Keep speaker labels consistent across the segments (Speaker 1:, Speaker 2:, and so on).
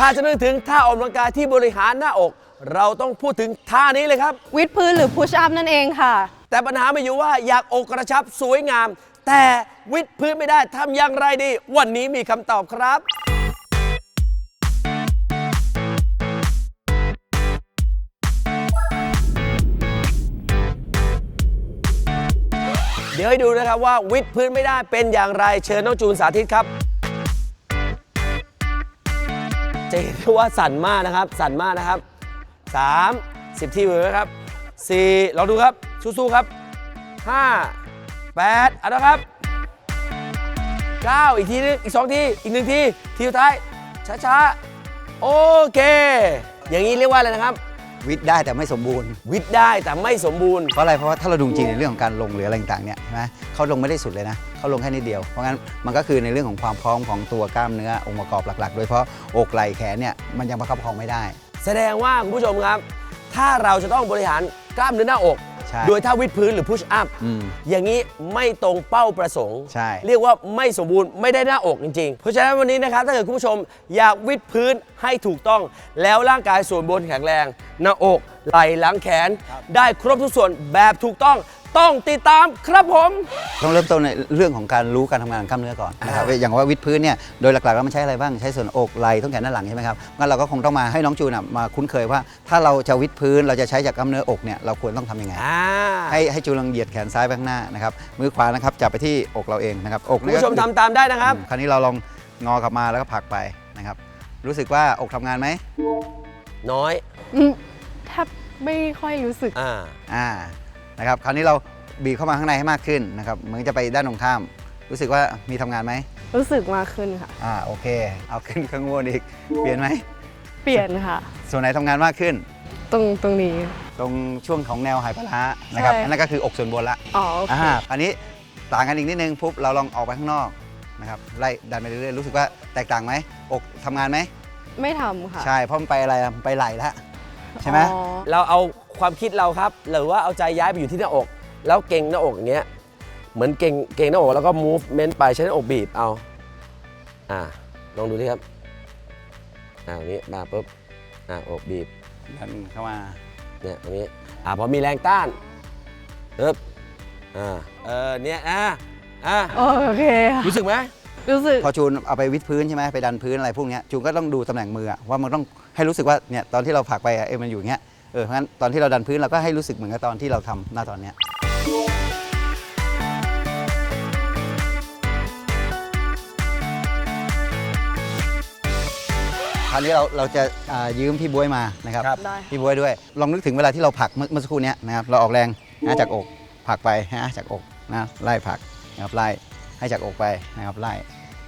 Speaker 1: ถ้าจะนึกถึงท่าออกกำลังกายที่บริหารหน้าอก เราต้องพูดถึงท่านี้เลยครับ
Speaker 2: วิดพื้นหรือพุชอัพนั่นเองค่ะ
Speaker 1: แต่ปัญหาไม่อยู่ว่าอยากอกกระชับสวยงาม แต่วิดพื้นไม่ได้ทำอย่างไรดี วันนี้มีคำตอบครับ เดี๋ยวให้ดูนะครับว่าวิดพื้นไม่ได้เป็นอย่างไรเชิญน้องจูนสาธิตครับ จะเห็นได้ว่าสั่นมากนะครับ สั่นมากนะครับ 3 10 ทีมือนะครับ 4 เราดูครับสู้ๆครับ 5 8เอาละครับ 9 อีกทีนึงอีก 2 ที อีก 1 ที ทีสุดท้ายช้าๆ โอเค อย่างนี้เรียกว่าอะไรนะครับ
Speaker 3: วิทย์ได้แต่ไม่สมบูรณ์
Speaker 1: วิดได้แต่ไม่สมบูรณ์
Speaker 3: เพราะอะไรเพราะว่าถ้าเราดูจริงในเรื่องของการลงหรืออะไรต่างๆเนี่ยใช่ไหมเขาลงไม่ได้สุดเลยนะเขาลงแค่นิดเดียวเพราะงั้นมันก็คือในเรื่องของความพร้อมของตัวกล้ามเนื้อองค์ประกอบหลักๆ โดยเฉพาะอกไหล่แขนเนี่ยมันยังประคับประคองไม่ได้
Speaker 1: แสดงว่าคุณผู้ชมครับ ถ้าเราจะต้องบริหารกล้ามเนื้อหน้าอก
Speaker 3: ใช่
Speaker 1: โดยถ้าวิดพื้นหรือพุชอัพ
Speaker 3: อืม
Speaker 1: อย่างนี้ไม่ตรงเป้าประสงค์
Speaker 3: ใช่
Speaker 1: เรียกว่าไม่สมบูรณ์ไม่ได้หน้าอกจริงๆ เพราะฉะนั้นวันนี้นะครับถ้าเกิดคุณผู้ชมอยากวิดพื้นให้ถูกต้อง แล้วร่างกายส่วนบนแข็งแรง หน้าอกไหล่หลังแขน ได้ครบทุกส่วนแบบถูกต้อง ต้องติดตามครับผม
Speaker 3: ต้องเริ่มต้นในเรื่องของการรู้การทำงานของกล้ามเนื้อก่อนนะครับ
Speaker 1: อ่า
Speaker 3: อย่างว่าวิดพื้นเนี่ยโดยหลักๆแล้วมันใช้อะไรบ้างใช้ส่วนอกไหล่ต้นแขนด้านหลังใช่ไหมครับงั้นเราก็คงต้องมาให้น้องจูนอะมาคุ้นเคยว่า ถ้าเราจะวิดพื้นเราจะใช้จากกล้ามเนื้ออกเนี่ยเราควรต้องทำยังไง
Speaker 1: อ่า
Speaker 3: ให้ให้จูนลองเหยียดแขนซ้ายไปข้างหน้านะครับมือขวานะครับจับไปที่อกเราเองนะครับอก
Speaker 1: คุณ
Speaker 3: นี่ก็
Speaker 1: ผู้ชม
Speaker 3: คือ
Speaker 1: ทำตามได้นะครับ
Speaker 3: คราวนี้เราลองงอกลับมาแล้วก็ผลักไปนะครับรู้สึกว่าอกทำงานไหม
Speaker 1: น้อย
Speaker 2: อืมแทบไม่ค่อยรู้สึก
Speaker 1: อ่า
Speaker 3: อ่า นะครับคราวนี้เราบีบเข้ามาข้างในให้มากขึ้นนะครับเหมือนจะไปด้านตรงข้าม รู้สึกว่ามีทำงานไหม
Speaker 2: รู้สึกมากขึ้นค่ะ
Speaker 3: อ่าโอเค เอาขึ้นข้างบนอีก เปลี่ยนไหม
Speaker 2: เปลี่ยนค่ะ
Speaker 3: ส่วนไหนทำงานมากขึ้น
Speaker 2: ตรงตรงนี้
Speaker 3: ตรงช่วงของแนวหายปลาร้านะครับ
Speaker 2: ใช่
Speaker 3: อันนั้นก็คืออกส่วนบนละ
Speaker 2: อ๋อโอเค
Speaker 3: อ่าอันนี้ต่างกันอีกนิดนึงปุ๊บเราลองออกไปข้างนอกนะครับไล่ดันไปเรื่อยๆรู้สึกว่าแตกต่างไหมอกทำงานไหม
Speaker 2: ไม่ทำค่ะ
Speaker 3: ใช่เพราะมันไปอะไรอะมันไปไหลแล้วใช่ไหม
Speaker 2: อ๋อ
Speaker 1: เราเอา ความคิดเราครับ หรือว่าเอาใจย้ายไปอยู่ที่หน้าอก แล้วเก่งหน้าอกอย่างเงี้ยเหมือนเก่งเก่งหน้าอกแล้วก็ movement ไปใช้หน้าอกบีบเอาอ่าลองดูดิครับอ่าตรงนี้มาปุ๊บอ่าอกบีบ
Speaker 3: ดันเข้ามา
Speaker 1: เนี่ยตรงนี้อ่าพอมีแรงต้านปึ๊บอ่าเออเนี่ยอ่าอ่า
Speaker 2: โอเคค่ะ
Speaker 1: รู้สึกไหม
Speaker 2: รู้สึก
Speaker 3: พอจูนเอาไปวิดพื้นใช่ไหมไปดันพื้นอะไรพวกเนี้ยจูนก็ต้องดูตำแหน่งมืออะว่ามันต้องให้รู้สึกว่าเนี่ยตอนที่เราผลักไปอะเออมันอยู่อย่างเงี้ย เออเพราะงั้นตอนที่เราดันพื้นเราก็ให้รู้สึกเหมือนกับตอนที่เราทำหน้าตอนเนี้ยคราวนี้เราเราจะอ่ายืมพี่บวยมานะครับ
Speaker 1: ครับ
Speaker 2: ได้
Speaker 3: พี่บวยด้วย ลองนึกถึงเวลาที่เราผลักเมื่อเมื่อสักครู่เนี้ยนะครับ เราออกแรงนะจากอกผลักไปนะจากอกนะไล่ผลักนะครับไล่ให้จากอกไปนะครับไล่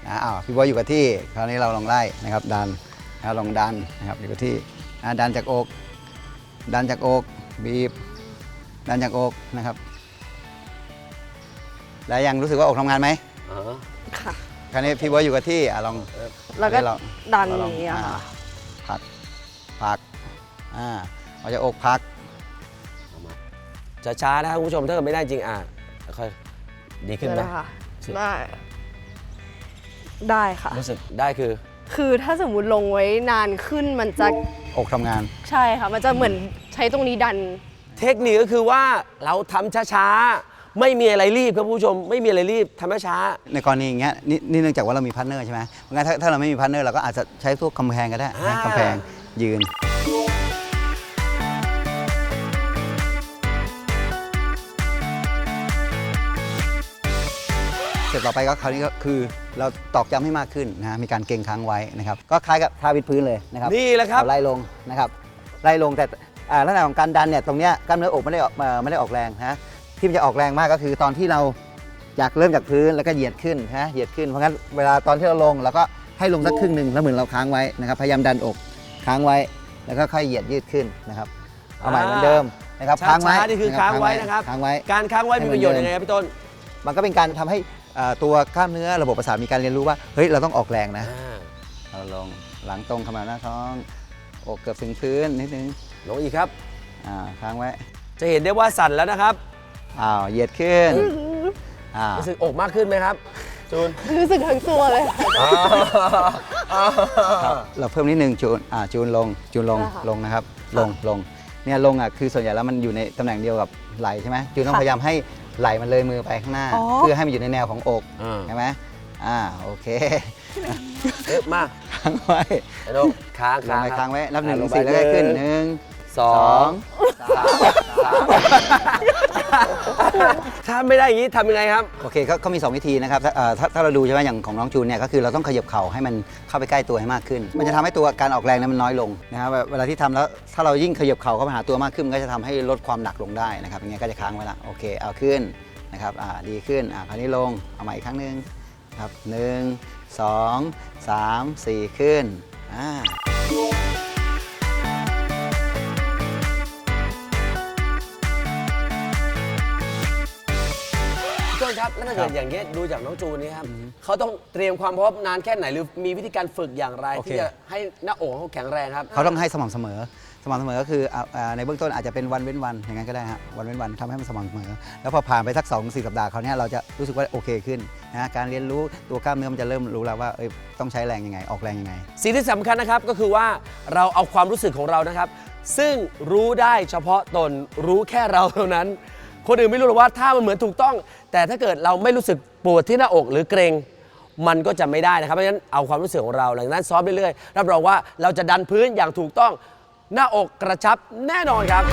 Speaker 3: นะอ้าวพี่บอยอยู่กับที่ คราวนี้เราลองไล่นะครับดันนะครับลองดันนะครับอยู่กับที่อ่าดันจากอก ดันจากอกบีบ ดันจากอกนะครับ แล้วยังรู้สึกว่าอกทำงานไหม
Speaker 1: อ๋อ
Speaker 2: ค่ะ
Speaker 3: คราวนี้พี่บอยอยู่กับที่อะลอง
Speaker 2: แล้วก็
Speaker 3: เรา
Speaker 2: ดัน
Speaker 3: เรา
Speaker 2: อ
Speaker 3: ลอง
Speaker 2: ย่างนี้อะ
Speaker 3: อ่า
Speaker 2: ค่ะ
Speaker 3: ผลักผลักอ่าเอาจากอกพัก
Speaker 1: ช้าๆนะครับคุณผู้ชมถ้าเกิดไม่ได้จริงอ่าค่อยดีขึ้น
Speaker 2: เดี๋ยว
Speaker 1: ไหม
Speaker 2: นะคะได้ ได้ค่ะ
Speaker 1: รู้สึกได้คือ
Speaker 2: คือถ้าสมมติลงไว้นานขึ้นมันจะ
Speaker 3: อกทำงาน
Speaker 2: ใช่ค่ะ มันจะเหมือนใช้ตรงนี้ดัน
Speaker 1: เทคนิคก็คือว่าเราทำช้าๆ ไม่มีอะไรรีบครับคุณผู้ชม ไม่มีอะไรรีบทำช้า
Speaker 3: ในกรณีอย่างเงี้ยนี่นี่เนื่องจากว่าเรามีพาร์ทเนอร์ใช่ไหมเพราะงั้นถ้าถ้าเราไม่มีพาร์ทเนอร์เราก็อาจจะใช้พวกกำแพงก็ได้นะ
Speaker 1: อ่ากำ
Speaker 3: แพงยืน เสร็จต่อไปก็คราวนี้ก็คือเราตอกย้ำให้มากขึ้นนะฮะมีการเก่งค้างไว้นะครับ ก็คล้ายกับท่าวิดพื้นเลยนะครับ
Speaker 1: นี่แหละครับ
Speaker 3: เอาไล่ลงนะครับ ไล่ลงแต่อ่าลักษณะของการดันเนี่ยตรงเนี้ยกล้ามเนื้ออกไม่ได้ออกเอ่อไม่ได้ออกแรงนะที่มันจะออกแรงมากก็คือตอนที่เราอยากเริ่มจากพื้นแล้วก็เหยียดขึ้นนะเหยียดขึ้นเพราะงั้นเวลาตอนที่เราลงเราก็ให้ลงสักครึ่งหนึ่งแล้วเหมือนเราค้างไว้นะครับพยายามดันอกค้างไว้แล้วก็ค่อยเหยียดยืดขึ้นนะครับเอาใหม่เหมือนเดิมนะครับ
Speaker 1: ๆ
Speaker 3: ค้างไว้
Speaker 1: ช้าๆนี่คือค้างไว้นะครับ
Speaker 3: ค้างไว้
Speaker 1: การค้างไว้มีประโยชน์ยังไงครับพี่ต้น
Speaker 3: มันก็เป็นการทำให้ อ่าตัวกล้ามเนื้อระบบประสาทมีการเรียนรู้ว่าเฮ้ยเราต้องออกแรงนะเราลงหลังตรงขมาหน้าท้อง อกเกือบถึงพื้นนิดนึง
Speaker 1: ลงอีกครับ
Speaker 3: อ่าค้างไว้
Speaker 1: จะเห็นได้ว่าสั่นแล้วนะครับ
Speaker 3: อ้าวเหยียดขึ้นอ่า
Speaker 1: รู้สึกอกมากขึ้นไหมครับ จูน
Speaker 2: รู้สึกทั้งตัวเลยค่ะ
Speaker 1: อ๋อ
Speaker 3: ครับเราเพิ่มนิดนึงจูนอ่าจูนลงจูนลง
Speaker 2: ได้ค่ะ
Speaker 3: ลงนะครับ ลงลงเนี่ยลงอะคือส่วนใหญ่แล้วมันอยู่ในตำแหน่งเดียวกับไหลใช่ไหมจูนต้อง
Speaker 2: ค่ะ
Speaker 3: พยายามให้ ไหลมันเลยมือไปข้างหน้า
Speaker 2: อ๋อ
Speaker 3: เพื่อให้มันอยู่ในแนวของอก
Speaker 1: อ่า
Speaker 3: ใช่ไหมอ่าโอเค
Speaker 1: เอ๊ะมา
Speaker 3: ค้างไว้
Speaker 1: ไอ้นกค้าง
Speaker 3: ลง
Speaker 1: ค้าง
Speaker 3: ไป
Speaker 1: รับ
Speaker 3: ค้างไว้นับหนึ่ง
Speaker 1: อะ
Speaker 3: ถึงสี่แล้วก็ขึ้นหนึ่ง
Speaker 1: สองสามสาม ถ้าไม่ได้อย่างนี้ทำยังไงครับ
Speaker 3: โอเคก็ก็มี 2 วิธีนะครับถ้าเอ่อถ้าถ้าเราดูใช่ไหมอย่างของน้องจูนเนี่ยก็คือเราต้องขยับเข่าให้มันเข้าไปใกล้ตัวให้มากขึ้น มันจะทำให้ตัวการออกแรงนี่ยมันน้อยลงนะครับเวเวลาที่ทำแล้วถ้าเรายิ่งขยับเข่าเข้าไปหาตัวมากขึ้นมันก็จะทำให้ลดความหนักลงได้นะครับอย่างเงี้ยก็จะค้างไว้ละโอเคเอาขึ้นนะครับอ่าดีขึ้นอ่าคราวนี้ลงเอาใหม่อีกครั้งหนึ่งครับหนึ่งสองสามสี่ขึ้นอ่า
Speaker 1: นครับแล้วถ้าเกิดอย่างเงี้ยดูจากน้องจูนนี่ครับเขาต้องเตรียมความพร้อมนานแค่ไหนหรือมีวิธีการฝึกอย่างไร
Speaker 3: โอเค
Speaker 1: ที่จะให้หน้าอกเขาแข็งแรงครับ
Speaker 3: เขาต้องให้สม่ำเสมอ สม่ำเสมอก็คืออ่าอ่าในเบื้องต้นอาจจะเป็นวันเว้นวันอย่างนั้นก็ได้ฮะวันเว้นวันทำให้มันสม่ำเสมอ แล้วพอผ่านไปสัก2อสสัปดาห์เขาวเนี้ยเราจะรู้สึกว่าโอเคขึ้นนะการเรียนรู้ตัวกล้ามเนื้อมันจะเริ่มรู้แล้วว่าเอ้ยต้องใช้แรงยังไงออกแรงยังไง
Speaker 1: สิ่งที่สำคัญนะครับก็คือว่าเราเอาความรู้สึกของเรานะครับ ซึ่งรู้ได้เฉพาะตนรู้แค่เราเท่านั้น คนอื่นไม่รู้หรอกว่าถ้ามันเหมือนถูกต้อง แต่ถ้าเกิดเราไม่รู้สึกปวดที่หน้าอกหรือเกรงมันก็จะไม่ได้นะครับ เพราะฉะนั้นเอาความรู้สึกของเราหลังจากนั้นซ้อมเรื่อยๆ รับรองว่าเราจะดันพื้นอย่างถูกต้อง หน้าอกกระชับแน่นอนครับ